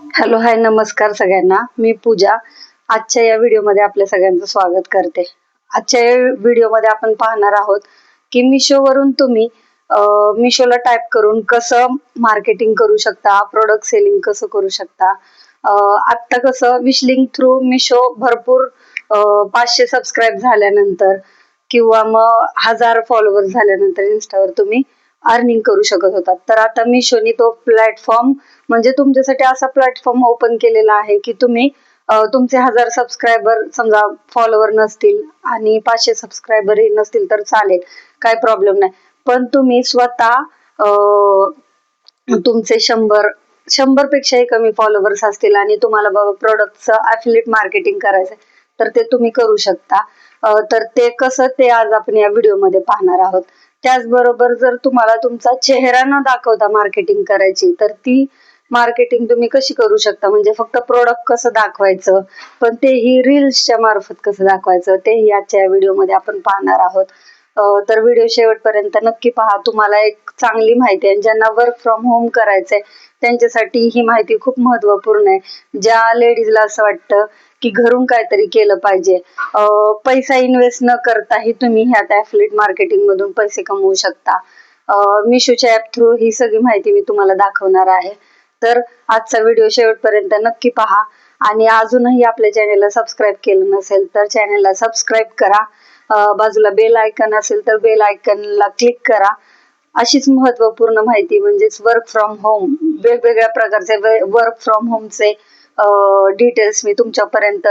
Hello hi नमस्कार सगळ्यांना. मी पूजा. आजच्या या व्हिडिओमध्ये आपल्या सगळ्यांचं स्वागत करते. आजच्या या व्हिडिओमध्ये आपण पाहणार आहोत की मिशोवरून तुम्ही मिशोला टाईप करून कसं मार्केटिंग करू शकता प्रोडक्ट सेलिंग कसं करू शकता. आत्ता कसं विशलिंग थ्रू मिशो भरपूर पाचशे सबस्क्राईब झाल्यानंतर किंवा मग हजार फॉलोअर झाल्यानंतर इन्स्टावर तुम्ही अर्निंग करू शकत होतात. तर आता मिशोनी तो प्लॅटफॉर्म म्हणजे तुमच्यासाठी असा प्लॅटफॉर्म ओपन केलेला आहे की तुम्ही तुमचे हजार सबस्क्रायबर समजा फॉलोअर नसतील आणि पाचशे सबस्क्रायबरही नसतील तर चालेल. काय प्रॉब्लेम नाही. पण तुम्ही स्वतः तुमचे शंभर शंभर पेक्षाही कमी फॉलोअर्स असतील आणि तुम्हाला बाबा प्रोडक्टचं अफिलेट मार्केटिंग करायचं तर ते तुम्ही करू शकता. तर ते कसं ते आज आपण या व्हिडिओमध्ये पाहणार आहोत. त्याचबरोबर जर तुम्हाला तुमचा चेहरा न दाखवता मार्केटिंग करायची तर ती मार्केटिंग तुम्ही कशी करू शकता? म्हणजे फक्त प्रोडक्ट कसं दाखवायचं? पण तेही रील्सच्या मार्फत कसं दाखवायचं? तेही आजच्या व्हिडिओमध्ये आपण पाहणार आहोत. तर व्हिडिओ शेवटपर्यंत नक्की पहा. तुम्हाला एक चांगली माहिती आहे. ज्यांना वर्क फ्रॉम होम करायचंय त्यांच्यासाठी ही माहिती खूप महत्त्वपूर्ण आहे. ज्या लेडीजला असं वाटतं की घरून काहीतरी केलं पाहिजे. पैसा इन्व्हेस्ट न करताही तुम्ही ह्यात ऍफलेट मार्केटिंग मधून पैसे कमवू शकता. मिशोच्या ऍप थ्रू ही सगळी माहिती मी तुम्हाला दाखवणार आहे. तर आजचा व्हिडिओ शेवटपर्यंत नक्की पहा. आणि अजूनही आपल्या चॅनेलला सबस्क्राईब केलं नसेल तर चॅनेलला सबस्क्राईब करा. बाजूला बेल आयकन असेल तर बेल आयकनला क्लिक करा. अशीच महत्त्वपूर्ण माहिती म्हणजेच वर्क फ्रॉम होम वेगवेगळ्या प्रकारचे वर्क फ्रॉम होमचे डिटेल्स मी तुमच्यापर्यंत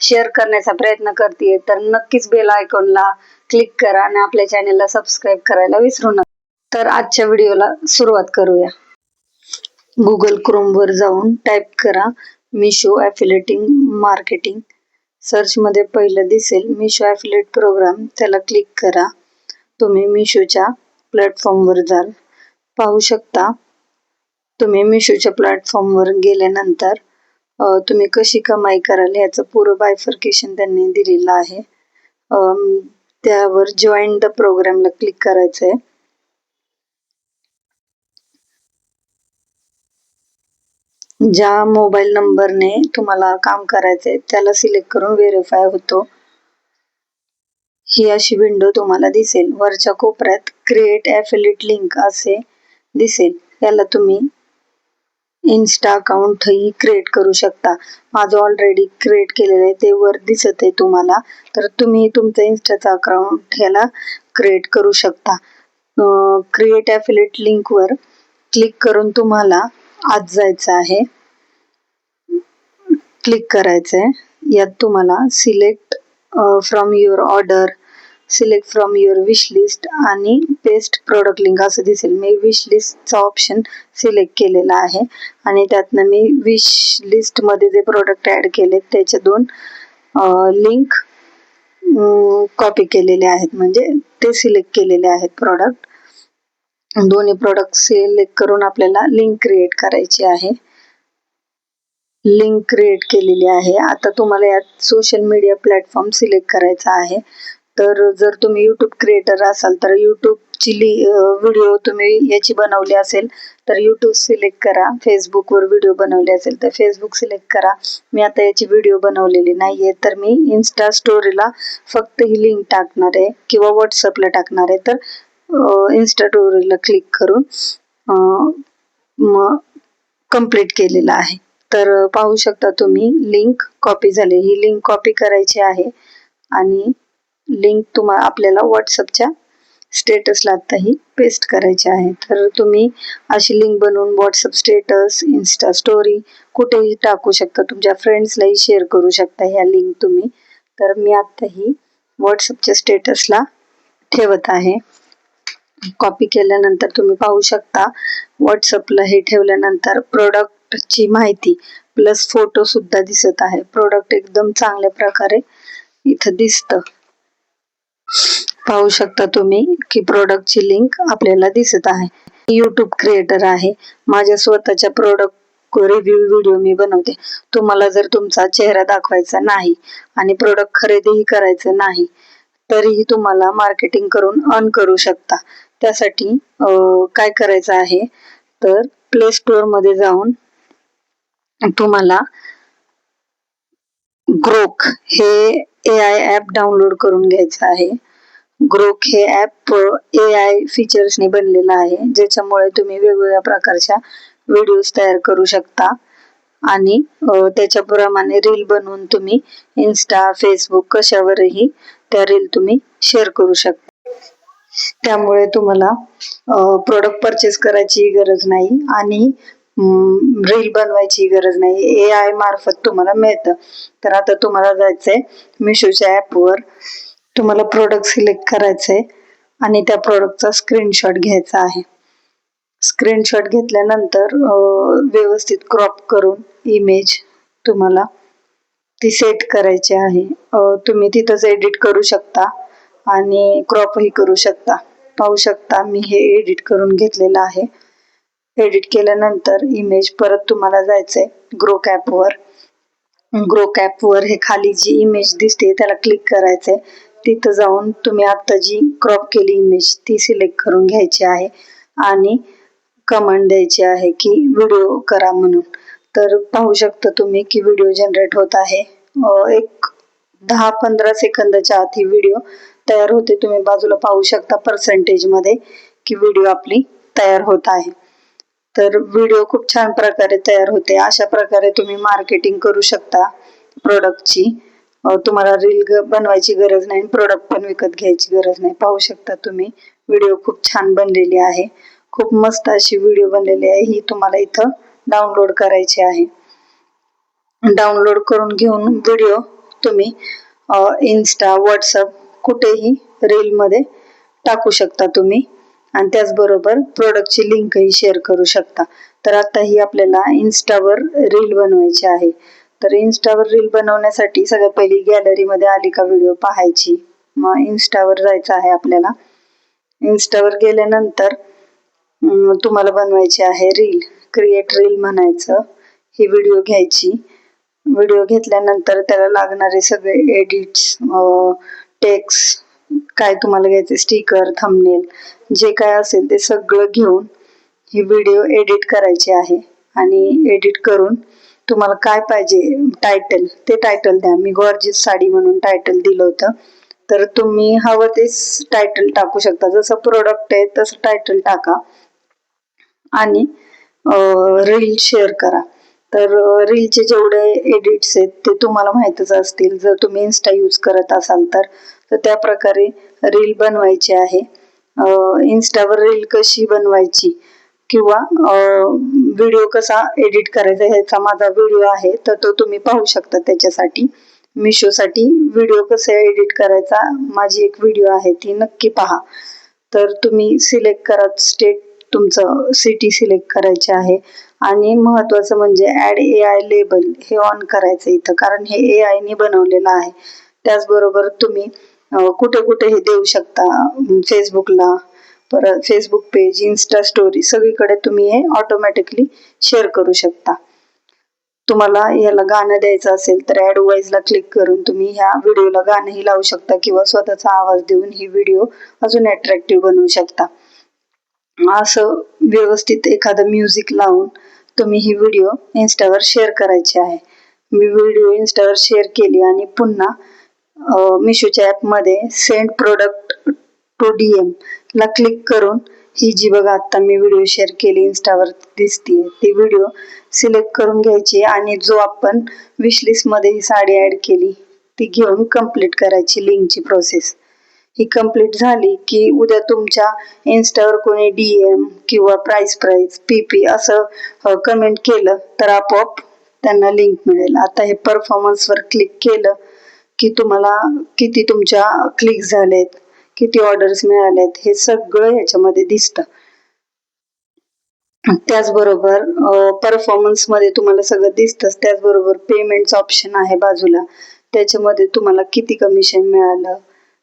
शेअर करण्याचा प्रयत्न करते तर नक्कीच बेल आयकॉनला क्लिक करा आणि आपल्या चॅनेलला सबस्क्राईब करायला विसरू नका. तर आजच्या व्हिडिओला सुरुवात करूया. गुगल क्रोमवर जाऊन टाईप करा मिशो ॲफिलेटिंग मार्केटिंग सर्चमध्ये पहिलं दिसेल मिशो ॲफिलेट प्रोग्राम त्याला क्लिक करा. तुम्ही मिशोच्या प्लॅटफॉर्मवर जाल. पाहू शकता. तुम्ही मिशोच्या प्लॅटफॉर्मवर गेल्यानंतर अ, तुम्ही कशी कमाई कराल याचं पुर बायफर्केशन त्यांनी दिलेलं आहे. त्यावर जॉईन द प्रोग्रामला क्लिक करायचं आहे ज्या मोबाईल नंबरने तुम्हाला काम करायचंय त्याला सिलेक्ट करून व्हेरीफाय होतो. ही अशी विंडो तुम्हाला दिसेल. वरच्या कोपऱ्यात क्रिएट ॲफिलिएट लिंक असे दिसेल. याला तुम्ही इन्स्टा अकाउंटही क्रिएट करू शकता. माझं ऑलरेडी क्रिएट केलेलं आहे ते वर दिसत आहे तुम्हाला. तर तुम्ही तुमचं इन्स्टाचं अकाउंट ह्याला क्रिएट करू शकता. क्रिएट ॲफिलेट लिंकवर क्लिक करून तुम्हाला आज जायचं आहे. क्लिक करायचं आहे यात तुम्हाला select from your order select from your wish list आणि पेस्ट प्रोडक्ट लिंक असं दिसेल. मी विश लिस्टचा ऑप्शन सिलेक्ट केलेला आहे. आणि त्यातनं मी विश लिस्टमध्ये जे प्रोडक्ट ॲड केले त्याचे दोन लिंक कॉपी केलेले आहेत. म्हणजे ते सिलेक्ट केलेले आहेत प्रॉडक्ट दोन्ही प्रोडक्ट सिलेक्ट करून आपल्याला लिंक क्रिएट करायची आहे. लिंक क्रिएट केलेली आहे. आता तुम्हाला यात सोशल मीडिया प्लॅटफॉर्म सिलेक्ट करायचा आहे. तर जर तुम्ही यूट्यूब क्रिएटर असाल तर युट्यूबची व्हिडिओ तुम्ही याची बनवली असेल तर यूट्यूब सिलेक्ट करा. फेसबुकवर व्हिडिओ बनवले असेल तर फेसबुक सिलेक्ट करा. मी आता याची व्हिडिओ बनवलेली नाही आहे तर मी इन्स्टा स्टोरीला फक्त ही लिंक टाकणार आहे किंवा व्हॉट्सअपला टाकणार आहे तर इन्स्टा स्टोरीला क्लिक करून मग केलेला केलेलं आहे. तर पाहू शकता तुम्ही लिंक कॉपी झाली. ही लिंक कॉपी करायची आहे आणि लिंक तुम्हाला आपल्याला व्हॉट्सअपच्या स्टेटसला आत्ताही पेस्ट करायची आहे. तर तुम्ही अशी लिंक बनवून व्हॉट्सअप स्टेटस इन्स्टा स्टोरी कुठेही टाकू शकता. तुमच्या फ्रेंड्सलाही शेअर करू शकता ह्या लिंक तुम्ही. तर मी आत्ता ही व्हॉट्सअपच्या स्टेटसला ठेवत आहे. कॉपी केल्यानंतर तुम्ही पाहू शकता व्हॉट्सअपला हे ठेवल्यानंतर प्रोडक्टची माहिती प्लस फोटोसुद्धा दिसत आहे. प्रोडक्ट एकदम चांगल्या प्रकारे इथं दिसतं. पाहू शकता तुम्ही की प्रोडक्टची लिंक आपल्याला दिसत आहे. युट्यूब क्रिएटर आहे. माझ्या स्वतःच्या प्रोडक्ट रिव्ह्यू व्हिडिओ मी बनवते. तुम्हाला जर तुमचा चेहरा दाखवायचा नाही आणि प्रोडक्ट खरेदीही करायचं नाही तरीही तुम्हाला मार्केटिंग करून अर्न करू शकता. त्यासाठी काय करायचं आहे? तर प्ले स्टोअरमध्ये जाऊन तुम्हाला ग्रोक हे ए आय ॲप डाउनलोड करून घ्यायचं आहे. ग्रोक हे ॲप ए आय फीचर्सने बनलेलं आहे. ज्याच्यामुळे तुम्ही वेगवेगळ्या प्रकारच्या व्हिडिओज तयार करू शकता. आणि त्याच्याप्रमाणे रील बनवून तुम्ही इन्स्टा फेसबुक कशावरही त्या रील तुम्ही शेअर करू शकता. त्यामुळे तुम्हाला प्रोडक्ट परचेस करायची गरज नाही. आणि रील बनवायची गरज नाही. ए आय मार्फत तुम्हाला मिळतं. तर आता तुम्हाला जायचंय मिशोच्या ॲपवर तुम्हाला प्रोडक्ट सिलेक्ट करायचंय आणि त्या प्रोडक्टचा स्क्रीनशॉट घ्यायचा आहे. स्क्रीनशॉट घेतल्यानंतर व्यवस्थित क्रॉप करून इमेज तुम्हाला ती सेट करायची आहे. तुम्ही तिथंच एडिट करू शकता आणि क्रॉपही करू शकता. पाहू शकता मी हे एडिट करून घेतलेलं आहे. एडिट केल्यानंतर इमेज परत तुम्हाला जायचंय ग्रो कॅपवर ग्रो कॅपवर हे खाली जी इमेज दिसते त्याला क्लिक करायचंय. तिथं जाऊन तुम्ही आत्ता जी क्रॉप केली इमेज ती सिलेक्ट करून घ्यायची आहे. आणि कमांड द्यायची आहे की व्हिडिओ करा म्हणून. तर पाहू शकता तुम्ही की व्हिडिओ जनरेट होत आहे. एक दहा पंधरा सेकंदाच्या आत ही व्हिडिओ तयार होते. तुम्ही बाजूला पाहू शकता पर्सेंटेजमध्ये की व्हिडिओ आपली तयार होत आहे. तर व्हिडिओ खूप छान प्रकारे तयार होते. अशा प्रकारे तुम्ही मार्केटिंग करू शकता प्रोडक्टची तुम्हाला रील बनवायची गरज नाही प्रोडक्ट पण विकत घ्यायची गरज नाही. पाहू शकता तुम्ही. व्हिडिओ खूप छान बनलेली आहे. खूप मस्त अशी व्हिडिओ बनलेली आहे. ही तुम्हाला इथं डाउनलोड करायची आहे. डाउनलोड करून घेऊन व्हिडिओ तुम्ही इन्स्टा व्हॉट्सअप कुठेही रीलमध्ये टाकू शकता तुम्ही. आणि त्याचबरोबर प्रोडक्टची लिंकही शेअर करू शकता. तर आता ही आपल्याला इन्स्टावर रील बनवायची आहे. तर इन्स्टावर रील बनवण्यासाठी सगळ्यात पहिली गॅलरीमध्ये आली का व्हिडिओ पाहायची. मग इन्स्टावर जायचं आहे आपल्याला. इन्स्टावर गेल्यानंतर तुम्हाला बनवायची आहे रील क्रिएट रील म्हणायचं. ही व्हिडिओ घ्यायची. व्हिडिओ घेतल्यानंतर त्याला लागणारे सगळे एडिट्स टेक्स काय तुम्हाला घ्यायचे स्टिकर थंबनेल जे काय असेल ते सगळं घेऊन ही व्हिडिओ एडिट करायची आहे. आणि एडिट करून तुम्हाला काय पाहिजे टायटल ते टायटल द्या. मी गॉर्जिस साडी म्हणून टायटल दिलं होतं. तर तुम्ही हवं तेच टायटल टाकू शकता. जसं प्रोडक्ट आहे तसं टायटल टाका. आणि रील शेअर करा. तर रीलचे जेवढे एडिट्स आहेत ते तुम्हाला माहीतच असतील. जर तुम्ही इन्स्टा यूज करत असाल तर तर त्या प्रकारे रील बनवायची आहे. इन्स्टावर रील कशी बनवायची किंवा व्हिडिओ कसा एडिट करायचा ह्याचा माझा व्हिडिओ आहे तर तो तुम्ही पाहू शकता त्याच्यासाठी. मिशोसाठी व्हिडिओ कसा एडिट करायचा माझी एक व्हिडिओ आहे ती नक्की पहा. तर तुम्ही सिलेक्ट करा स्टेट तुमचं सिटी सिलेक्ट करायचे आहे. आणि महत्त्वाचं म्हणजे ॲड ए आय लेबल हे ऑन करायचं इथं कारण हे ए आयने बनवलेलं आहे. त्याचबरोबर तुम्ही कुठे कुठे हे देऊ शकता फेसबुकला परत फेसबुक पेज इन्स्टा स्टोरी सगळीकडे तुम्ही हे ऑटोमॅटिकली शेअर करू शकता. तुम्हाला याला गाणं द्यायचं असेल तर ऍड ला क्लिक करून तुम्ही ह्या व्हिडिओला गाणंही लावू शकता किंवा स्वतःचा आवाज देऊन ही व्हिडिओ अजून अट्रॅक्टिव्ह बनवू शकता. असं व्यवस्थित एखादं म्युझिक लावून तुम्ही ही व्हिडिओ इन्स्टावर शेअर करायची आहे. मी व्हिडिओ इन्स्टावर शेअर केली आणि पुन्हा मिशोच्या ॲपमध्ये सेंड प्रोडक्ट टू डी एमला क्लिक करून ही जी बघा आत्ता मी व्हिडिओ शेअर केली इन्स्टावर दिसतीये. ती व्हिडिओ सिलेक्ट करून घ्यायची आणि जो आपण विशलिस्टमध्ये ही साडी ॲड केली ती घेऊन कंप्लीट करायची लिंकची प्रोसेस. ही कंप्लीट झाली की उद्या तुमच्या इन्स्टावर कोणी डी एम किंवा प्राईस प्राईस पी पी असं कमेंट केलं तर आपोआप त्यांना लिंक मिळेल. आता हे परफॉर्मन्सवर क्लिक केलं की तुम्हाला किती तुमच्या क्लिक झालेत किती ऑर्डर्स मिळालेत हे सगळं ह्याच्यामध्ये दिसतं. त्याचबरोबर परफॉर्मन्समध्ये तुम्हाला सगळं दिसतंच. त्याचबरोबर पेमेंटचं ऑप्शन आहे बाजूला. त्याच्यामध्ये तुम्हाला किती कमिशन मिळालं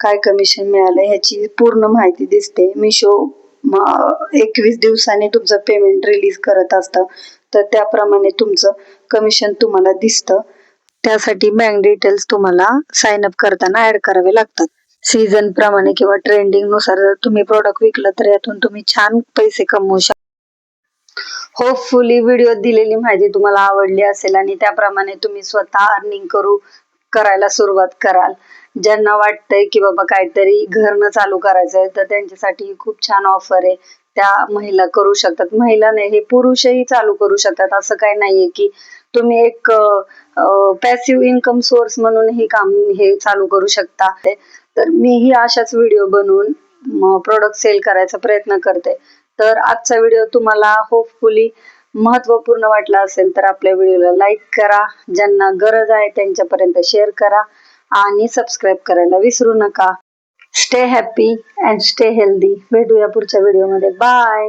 काय कमिशन मिळालं ह्याची पूर्ण माहिती दिसते. मिशो एकवीस दिवसांनी तुमचं पेमेंट रिलीज करत असतं. तर त्याप्रमाणे तुमचं कमिशन तुम्हाला दिसतं. त्यासाठी बँक डिटेल्स तुम्हाला साइन अप करताना ऍड करावे लागतात. सीझन प्रमाणे किंवा ट्रेंडिंगनुसार जर तुम्ही प्रोडक्ट विकलं तर यातून तुम्ही छान पैसे कमवू शकता होपफुली व्हिडिओ दिलेली माहिती तुम्हाला आवडली असेल आणि त्याप्रमाणे तुम्ही स्वतः अर्निंग करू करायला सुरुवात कराल. ज्यांना वाटतंय की बाबा काहीतरी घरनं चालू करायचंय तर त्यांच्यासाठी खूप छान ऑफर आहे. त्या महिला करू शकतात. महिला नाही हे पुरुषही चालू करू शकतात. असं काही नाहीये की तुम्ही एक पॅसिव्ह इन्कम सोर्स म्हणून ही काम हे चालू करू शकता. तर मीही अशाच व्हिडिओ बनवून प्रोडक्ट सेल करायचा प्रयत्न करते. तर आजचा व्हिडिओ तुम्हाला होपफुली महत्त्वपूर्ण वाटला असेल तर आपल्या व्हिडिओला लाईक करा. ज्यांना गरज आहे त्यांच्यापर्यंत शेअर करा आणि सबस्क्राईब करायला विसरू नका. Stay happy and stay healthy भेटूया पुढच्या व्हिडिओमध्ये बाय